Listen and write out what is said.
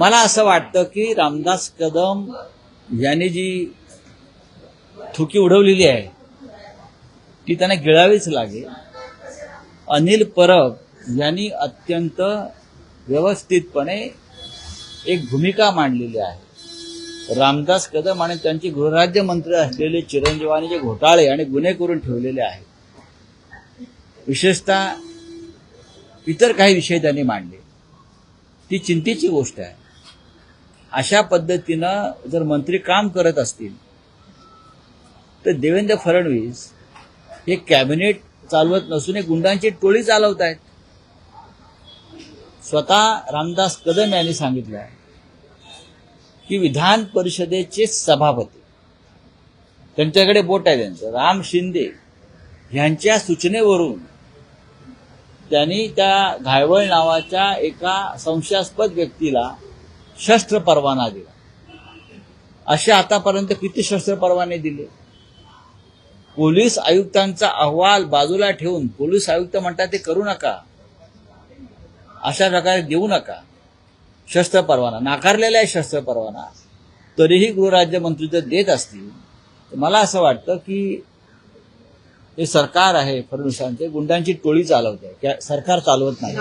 मला असं वाटतं की रामदास कदम यांनी जी थुकी उडवलेली आहे ती त्यांना गिळावीच लागेल. अनिल परब यांनी अत्यंत व्यवस्थितपणे एक भूमिका मांडलेली आहे. रामदास कदम आणि त्यांचे गृहराज्यमंत्री असलेले चिरंजीवानी जे घोटाळे आणि गुन्हे करून ठेवलेले आहेत विशेषतः इतर काही विषय त्यांनी मांडले. ती चिंतेची गोष्ट आहे. अशा पद्धतीनं जर मंत्री काम करत असतील तर देवेंद्र फडणवीस हे कॅबिनेट चालवत नसून एक गुंडांची टोळी चालवत आहेत स्वतः रामदास कदम यांनी सांगितलं आहे की विधान परिषदेचे सभापती त्यांच्याकडे बोट आहे त्यांचं राम शिंदे ह्यांच्या सूचनेवरून त्यांनी त्या घायवळ नावाच्या एका संशयास्पद व्यक्तीला शस्त्र परवाना दिला. असे आतापर्यंत किती शस्त्र परवाने दिले? पोलीस आयुक्तांचा अहवाल बाजूला ठेवून पोलीस आयुक्त म्हणतात ते करू नका. अशा प्रकारे देऊ नका. शस्त्र परवाना नाकारलेला आहे शस्त्र परवाना तरीही गृहराज्यमंत्री जर देत असतील. तर मला असं वाटतं की हे सरकार आहे फडणवीसांचे गुंडांची टोळी चालवते. सरकार चालवत नाही.